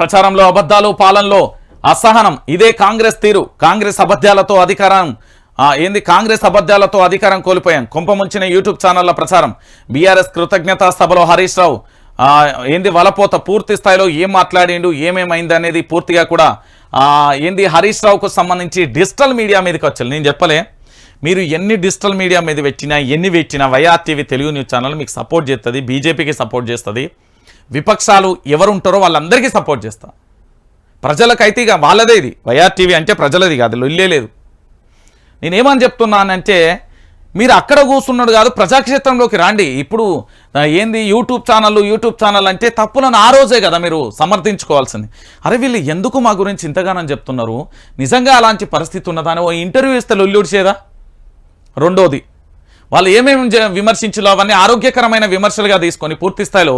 ప్రచారంలో అబద్ధాలు పాలనలో అసహనం. ఇదే కాంగ్రెస్ తీరు. కాంగ్రెస్ అబద్ధాలతో అధికారం ఏంది? కాంగ్రెస్ అబద్ధాలతో అధికారం కోల్పోయాం. కుంపముంచిన యూట్యూబ్ ఛానళ్ళ ప్రచారం. బీఆర్ఎస్ కృతజ్ఞతా సభలో హరీష్ రావు ఏంది? వలపోత పూర్తి స్థాయిలో ఏం మాట్లాడిండు ఏమేమైంది అనేది పూర్తిగా కూడా ఏంది? హరీష్ రావుకు సంబంధించి డిజిటల్ మీడియా మీదకి వచ్చారు. నేను చెప్పలే. మీరు ఎన్ని డిజిటల్ మీడియా మీద పెట్టినా ఎన్ని పెట్టినా YR TV Telugu news channel మీకు సపోర్ట్ చేస్తుంది బీజేపీకి సపోర్ట్ చేస్తుంది. విపక్షాలు ఎవరు ఉంటారో వాళ్ళందరికీ సపోర్ట్ చేస్తాం. ప్రజలకైతే ఇక వాళ్ళదే ఇది వైఆర్ టీవీ అంటే ప్రజలది కాదు లొల్లే లేదు. నేనేమని చెప్తున్నానంటే మీరు అక్కడ కూర్చున్నాడు కాదు ప్రజాక్షేత్రంలోకి రాండి. ఇప్పుడు ఏంది యూట్యూబ్ ఛానల్ యూట్యూబ్ ఛానల్ అంటే తప్పులను ఆ రోజే కదా మీరు సమర్థించుకోవాల్సింది. అరే వీళ్ళు ఎందుకు మా గురించి ఇంతగానని చెప్తున్నారు? నిజంగా అలాంటి పరిస్థితి ఉన్నదాని ఓ ఇంటర్వ్యూ ఇస్తే లొల్లుడిచేదా రెండోది వాళ్ళు ఏమేమి విమర్శించలో విమర్శించాలో అవన్నీ ఆరోగ్యకరమైన విమర్శలుగా తీసుకొని పూర్తి స్థాయిలో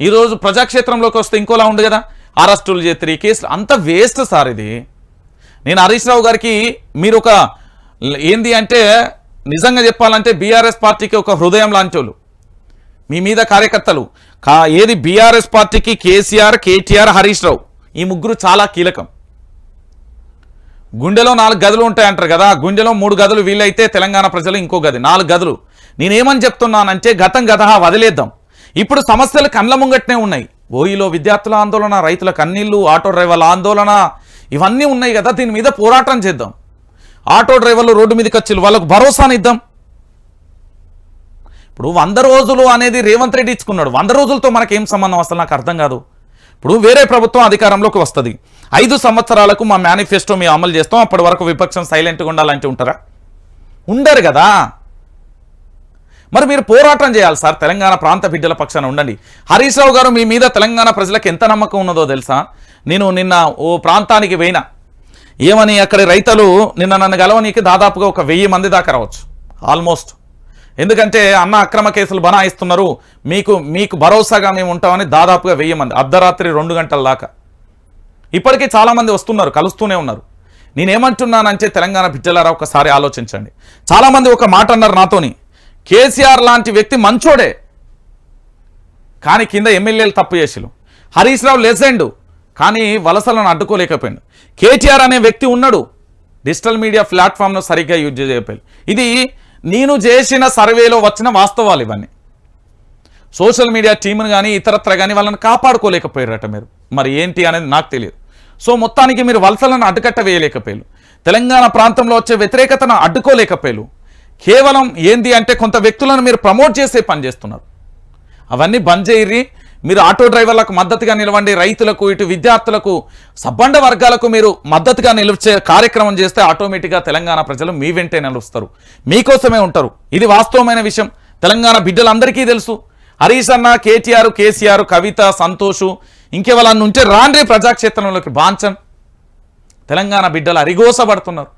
ఈరోజు ప్రజాక్షేత్రంలోకి వస్తే ఇంకోలా ఉంది కదా? అరెస్టులు చేతిరి కేసులు అంత వేస్ట్ సార్ ఇది. నేను హరీష్ రావు గారికి మీరు ఒక ఏంది అంటే నిజంగా చెప్పాలంటే బీఆర్ఎస్ పార్టీకి ఒక హృదయం లాంచోళ్ళు మీ మీద కార్యకర్తలు. కా ఏది బీఆర్ఎస్ పార్టీకి కేసీఆర్ కేటీఆర్ హరీష్ రావు. ఈ ముగ్గురు చాలా కీలకం. గుండెలో నాలుగు గదులు ఉంటాయంటారు కదా గుండెలో మూడు గదులు వీలైతే తెలంగాణ ప్రజలు ఇంకో గది నాలుగు గదులు. నేనేమని చెప్తున్నానంటే గతం గత వదిలేద్దాం. ఇప్పుడు సమస్యలు కండ్ల ముంగట్నే ఉన్నాయి. ఓయిలో విద్యార్థుల ఆందోళన రైతుల కన్నీళ్ళు ఆటో డ్రైవర్ల ఆందోళన ఇవన్నీ ఉన్నాయి కదా దీని మీద పోరాటం చేద్దాం. ఆటో డ్రైవర్లు రోడ్డు మీదకి వచ్చి వాళ్ళకు భరోసానిద్దాం ఇప్పుడు వంద రోజులు అనేది రేవంత్ రెడ్డి ఇచ్చుకున్నాడు. వంద రోజులతో మనకేం సంబంధం అసలు నాకు అర్థం కాదు. ఇప్పుడు వేరే ప్రభుత్వం అధికారంలోకి వస్తుంది. ఐదు సంవత్సరాలకు మా మేనిఫెస్టో మేము అమలు చేస్తాం. అప్పటి వరకు విపక్షం సైలెంట్గా ఉండాలంటే ఉంటారా? ఉండరు కదా. మరి మీరు పోరాటం చేయాలి సార్. తెలంగాణ ప్రాంత బిడ్డల పక్షాన ఉండండి. హరీష్ రావు గారు మీ మీద తెలంగాణ ప్రజలకు ఎంత నమ్మకం ఉన్నదో తెలుసా? నేను నిన్న ఓ ప్రాంతానికి పోయినా. ఏమని అక్కడి రైతులు నిన్న నన్ను గెలవనీకి దాదాపుగా ఒక వెయ్యి మంది దాకా రావచ్చు. ఆల్మోస్ట్. ఎందుకంటే అన్న అక్రమ కేసులు బనాయిస్తున్నారు. మీకు మీకు భరోసాగా మేము ఉంటామని దాదాపుగా వెయ్యి మంది. అర్ధరాత్రి రెండు గంటల దాకా. ఇప్పటికీ చాలామంది వస్తున్నారు కలుస్తూనే ఉన్నారు. నేనేమంటున్నానంటే తెలంగాణ బిడ్డలారా ఒకసారి ఆలోచించండి. చాలామంది ఒక మాట అన్నారు నాతోని. కేసీఆర్ లాంటి వ్యక్తి మంచోడే. కానీ కింద ఎమ్మెల్యేలు తప్పు చేసిలు హరీష్ రావు లెజెండు. కానీ వలసలను అడ్డుకోలేకపోయాడు. కేటీఆర్ అనే వ్యక్తి ఉన్నాడు. డిజిటల్ మీడియా ప్లాట్ఫామ్ను సరిగ్గా యూజ్ చేయకపోయాడు. ఇది నేను చేసిన సర్వేలో వచ్చిన వాస్తవాలు ఇవన్నీ. సోషల్ మీడియా టీమును కానీ ఇతరత్ర కానీ వాళ్ళని కాపాడుకోలేకపోయారట మీరు. మరి ఏంటి అనేది నాకు తెలియదు. సో మొత్తానికి మీరు వలసలను అడ్డుకట్ట వేయలేకపోయారు తెలంగాణ ప్రాంతంలో వచ్చే వ్యతిరేకతను అడ్డుకోలేకపోయారు కేవలం ఏంది అంటే కొంత వ్యక్తులను మీరు ప్రమోట్ చేసే పని చేస్తున్నారు. అవన్నీ బంద్ చేయరి మీరు ఆటో డ్రైవర్లకు మద్దతుగా నిలవండి. రైతులకు ఇటు విద్యార్థులకు సబ్బండ వర్గాలకు మీరు మద్దతుగా నిలిచే కార్యక్రమం చేస్తే ఆటోమేటిక్గా తెలంగాణ ప్రజలు మీ వెంటే నిలుస్తారు మీకోసమే ఉంటారు. ఇది వాస్తవమైన విషయం. తెలంగాణ బిడ్డలందరికీ తెలుసు. హరీష్ అన్న కేటీఆర్ కేసీఆర్ కవిత సంతోషు ఇంకెవరన్నా ఉంటే రాండ్రి ప్రజాక్షేత్రంలోకి బాంచన్ తెలంగాణ బిడ్డలు అరిగోసబడుతున్నారు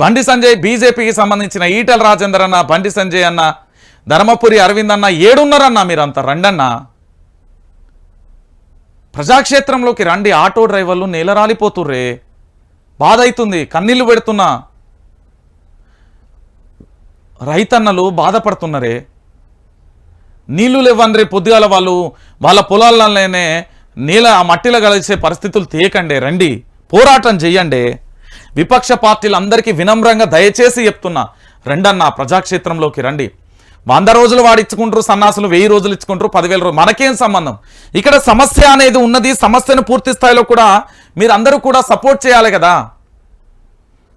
బండి సంజయ్ బీజేపీకి సంబంధించిన ఈటల రాజేందర్ అన్న బండి సంజయ్ అన్న ధర్మపురి అరవింద్ అన్న ఏడున్నరన్నా మీరంతా రండన్నా. ప్రజాక్షేత్రంలోకి రండి ఆటో డ్రైవర్లు నేలరాలిపోతుర్రే బాధ అవుతుంది కన్నీళ్ళు పెడుతున్నా. రైతన్నలు బాధపడుతున్నారే. నీళ్ళు లేవని పొద్దుగాల వాళ్ళు వాళ్ళ పొలాలలోనే నీళ్ళ ఆ మట్టిలో కలిసే పరిస్థితులు తీయకండి రండి పోరాటం చెయ్యండి. విపక్ష పార్టీలందరికీ వినమ్రంగా దయచేసి చెప్తున్నా రెండన్న ప్రజాక్షేత్రంలోకి రండి. వంద రోజులు వాడు ఇచ్చుకుంటారు సన్నాసులు వెయ్యి రోజులు ఇచ్చుకుంటారు పదివేల రోజులు మనకేం సంబంధం? ఇక్కడ సమస్య అనేది ఉన్నది సమస్యను పూర్తి స్థాయిలో కూడా మీరందరూ కూడా సపోర్ట్ చేయాలి కదా.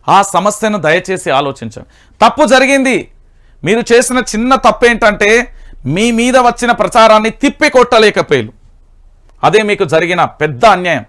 ఆ సమస్యను దయచేసి ఆలోచించండి. తప్పు జరిగింది మీరు చేసిన చిన్న తప్పు ఏంటంటే మీ మీద వచ్చిన ప్రచారాన్ని తిప్పి కొట్టలేకపోయారు అదే మీకు జరిగిన పెద్ద అన్యాయం.